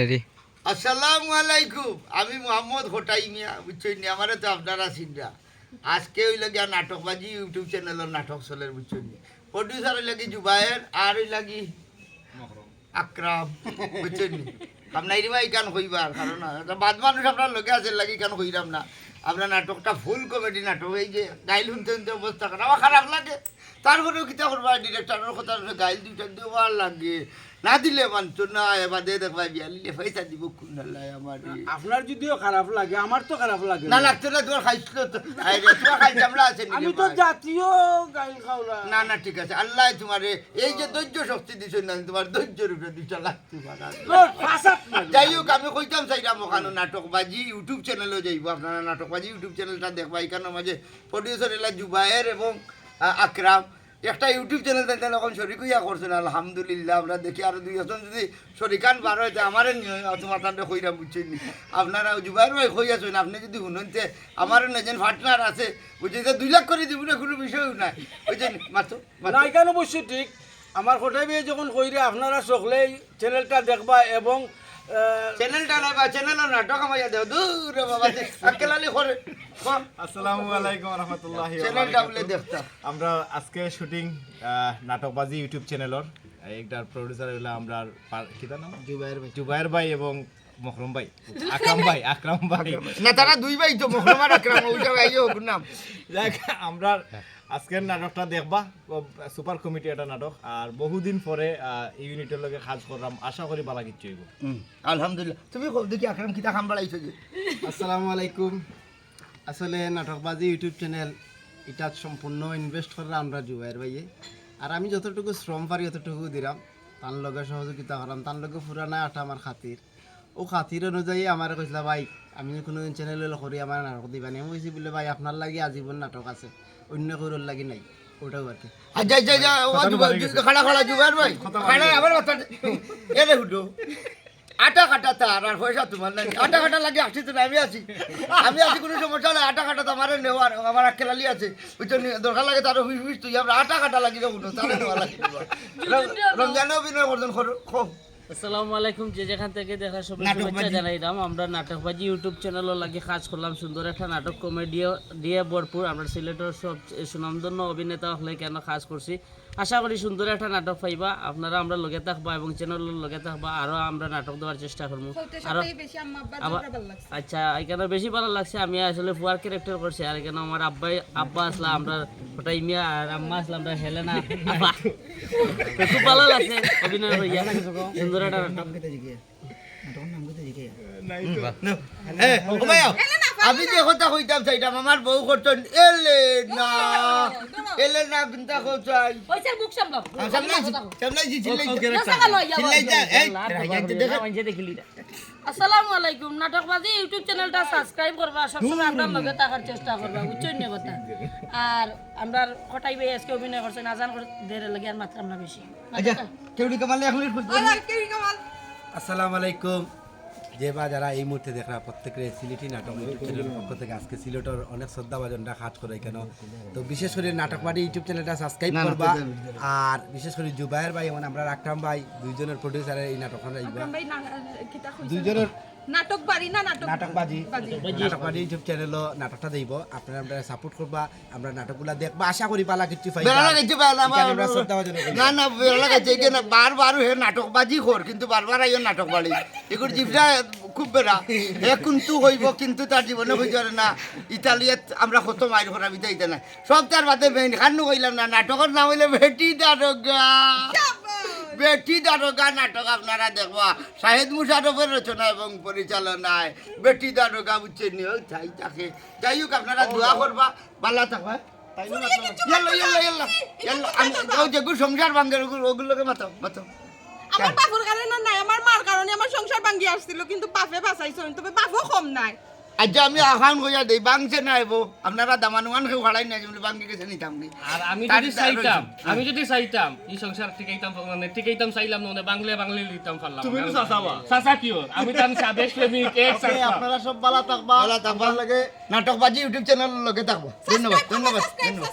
Ready. আসসালামু আলাইকুম আমি মোহাম্মদ হোটাই মিয়া বুঝছেন আমারে তো আপনারা চিন্তা আজকে ওই লাগি নাটকবাজি ইউটিউব চ্যানেলের নাটক চলের বুঝছেন নি? প্রডিউসার ওই লাগি জুবায়ের আর ওই লাগি আকরাম বুঝছেন নি? আপনার ভাই গান কইবার কারণ বাদ মানুষ আপনার লোকে আছে লাগি গান কইরাম না। আপনার নাটকটা ফুল কমেডি নাটক এই যে গাইল শুনতে শুনতে অবস্থা খারাপ আমার খারাপ লাগে। তারপরেও কিতা করবা ডিরেক্টরের কথা গাইল দুইটা দেওয়ার লাগে। না দিলে মানতো না এবার দিয়ে দেখবা বিয়ালিলে পয়সা দিব কোন লাই আমার। আপনার যদিও খারাপ লাগে আমার তো খারাপ লাগে না লাগতো না তোমার খাইছিল তো। তোমার খাই চামড়া আছে আমি তো জাতীয় গাইল খাওলা। না না ঠিক আছে আল্লাহ তোমার এই যে ধৈর্য শক্তি দিছো না তোমার ধৈর্য রূপে দুইটা লাগতে পারা। যাই হোক আমি কইতাম চাইলাম ওখানে নাটকবাজি ইউটিউব চ্যানেলেও যাইব। আপনারা নাটকবাজি ইউটিউব চ্যানেলটা দেখবা এখানে মাঝে প্রডিউসার এলা জুবায়ের এবং আকরাম, একটা ইউটিউব চ্যানেল তাই এখন শরিক হইয়া করছেন, আলহামদুলিল্লাহ। আমরা দেখি আর দুই একজন যদি শরিকান বার হইতে আমারে নিয়ে তোমার তান্ডে কইরা বুঝছেন। আপনারা জুবাইর ভাই কই আছেন, আপনি যদি শুনতে আমার নেজেন পার্টনার আছে, বুঝছেন দুই লাখ করে দিব না, কোনো বিষয়ও নাই। বুঝছেন মাত্র এখানে অবশ্য ঠিক। আমার কোটাই যখন কইরে আপনারা সকলেই চ্যানেলটা দেখবা এবং চ্যানেলটা নাই বা চ্যানেলের নাটক আমায় দেও দূর বাবা আকেলালি করে আসসালামু আলাইকুম রহমতুল্লাহ চ্যানেলটা বলে দেখতা আমরা আজকে শুটিং নাটকবাজি ইউটিউব চ্যানেলর। একটার প্রডিউসার হলো আমরা কি নাম? জুবাইর ভাই। জুবাইর ভাই এবং মখরম ভাই। আকরাম ভাই আকরাম ভাই। না তারা দুই ভাই তো মহরমার আকরাম ওইটা ভাই নাম। যাক, আমরা আজকের নাটকটা দেখবা সুপার কমিটি একটা নাটক আর বহুদিন পরে এই ইউনিটের লগে কাজ করলাম আশা করি ভালো কিছু হইব। আলহামদুলিল্লাহ। তুমি কব দেখি আকরাম কিতা খাম বাড়াইছো যে? আসসালামু আলাইকুম। আসলে নাটকবাজি ইউটিউব চ্যানেল এটা সম্পূর্ণ ইনভেস্ট করে আমরা জুবাইর ভাইয়ে। আর আমি যতটুকু শ্রম পারি ততটুকু দিলাম। তার লগে সহযোগিতা করলাম। তার লগে পুরানা আটা আমার খাতির। ও খাতির অনুযায়ী আমার কইছিল ভাই আমি কোনোদিন চ্যানেল করি আমার নাটক দিবানি আমি কইছি বলে ভাই আপনার লাগি আজীবন নাটক আছে। অন্য কারোর লাগি নাই ওটাও আর কি। আচ্ছা আচ্ছা আচ্ছা ও খাড়া খাড়া জুবার ভাই। খাড়া আবার কথা এরে হুডো। আটা কাটা তার আর পয়সা তোমার নাই। আটা কাটা লাগে আসছি তো না, আমি আছি আমি আছি কোনো সমস্যা নাই। আটা কাটা তো আমার নেওয়ার আমার খেলালি আছে। বুঝছ নি? দরকার লাগে তার হুইস হুইস তুই আমরা আটা কাটা লাগি রে উঠো তাহলে নেওয়া লাগে। রমজানে অভিনয় করতেন খুব আসসালামু আলাইকুম যে যেখান থেকে দেখা সবাই শুভেচ্ছা জানাইলাম। আমরা নাটকবাজি ইউটিউব চ্যানেলও লাগে কাজ করলাম সুন্দর একটা নাটক কমেডি দিয়ে ভরপুর। আমরা সিলেটের সব সুনামধন্য অভিনেতা হলে কেন কাজ করছি? আশা করি সুন্দর একটা নাটক পাইবা। আপনারা আমরা লগে থাকবা এবং চ্যানেলের লগে থাকবা আরও আমরা নাটক দেওয়ার চেষ্টা করব আরও আবার আচ্ছা এখানে বেশি ভালো লাগছে আমি আসলে ফুয়ার ক্যারেক্টার করছি আর এখানে আমার আব্বাই আব্বা আসলাম আমরা ওটাই মিয়া আর আম্মা আসলাম আমরা হেলেনা খুব ভালো লাগছে অভিনয় হইয়া। সুন্দর একটা নাটক। ভাইয়া, আমি যে কথা কইতাম চাইতাম আমার বউ করতেন এলে না এলে না কিন্তু মুখ সামলাও। চিল্লাই এই দেখো। আসসালামু আলাইকুম নাটকবাজি ইউটিউব চ্যানেলটা সাবস্ক্রাইব করবা সবসময় আপনার লগে থাকার চেষ্টা করবা না কথা? আর আমরা কটাই ভাই আজকে অভিনয় করছেন আজান করে দেরে লাগে আর মাত্রা আমরা বেশি। আচ্ছা কেউডি কামালে এখন আসসালামু আলাইকুম। যে বা যারা এই মুহূর্তে দেখা প্রত্যেকের সিলেটি নাটক ইউটিউব চ্যানেলের পক্ষ থেকে আজকে সিলেটের অনেক শ্রদ্ধা ভাজনরা কাজ করে কেন তো বিশেষ করে নাটক বাড়ি ইউটিউব চ্যানেলটা সাবস্ক্রাইব করবা। আর বিশেষ করে জুবাইর ভাই এবং আমরা রাখতাম ভাই দুইজনের প্রডিউসারের এই নাটক দুইজনের নাটক বাড়ি না নাটক নাটকবাজি নাটকবাজি ইউটিউব চ্যানেলও নাটকটা দিব আপনারা আমরা সাপোর্ট করবা আমরা নাটকগুলা দেখবা আশা করি পালা কিছু বেলা। না না বেলা বারবার হে নাটকবাজি কিন্তু বারবার আইও নাটক বাড়ি এগুলো জিভটা খুব বেড়া এ কিন্তু হইব কিন্তু তার জীবনে হইতে পারে না। ইতালিয়াত আমরা কত মাইর করা বিদাইতে না সব তার বাদে মেইন খান্নু কইলাম না নাটকের নাম হইলে বেটি দারোগা। বেটি দারোগা নাটক আপনারা দেখবা। শাহেদ মুশারফের রচনা এবং পরিচালনায় বেটি দারোগা বুঝছেন নি ওই তাই তাকে যাই হোক আপনারা দোয়া করবা। বালা থাকবা। সংসার ভাঙ্গের ওগুলোকে মাতাও মাতাও আমার বাপুর কারণে নাই আমার মার কারণে আমার সংসার ভাঙ্গি আসছিল কিন্তু বাপে বাঁচাইছো তবে বাপও কম নাই। আচ্ছা আমি আহ্বান হইয়া দেই বাংছে না এবো আপনারা দামানুয়ান কেউ হারাই না যেমন বাংকে গেছে নিতাম নি আর আমি যদি চাইতাম। আমি যদি চাইতাম এই সংসার টিকাইতাম মানে টিকাইতাম চাইলাম না বাংলা বাংলা লিতাম পারলাম তুমি তো সাসাবা সাসা কি ওর? আমি তো স্বাদেশ প্রেমিক এক আপনারা সব ভালো থাকবা ভালো থাকবা লাগে নাটকবাজি ইউটিউব চ্যানেল লগে থাকব। ধন্যবাদ ধন্যবাদ ধন্যবাদ।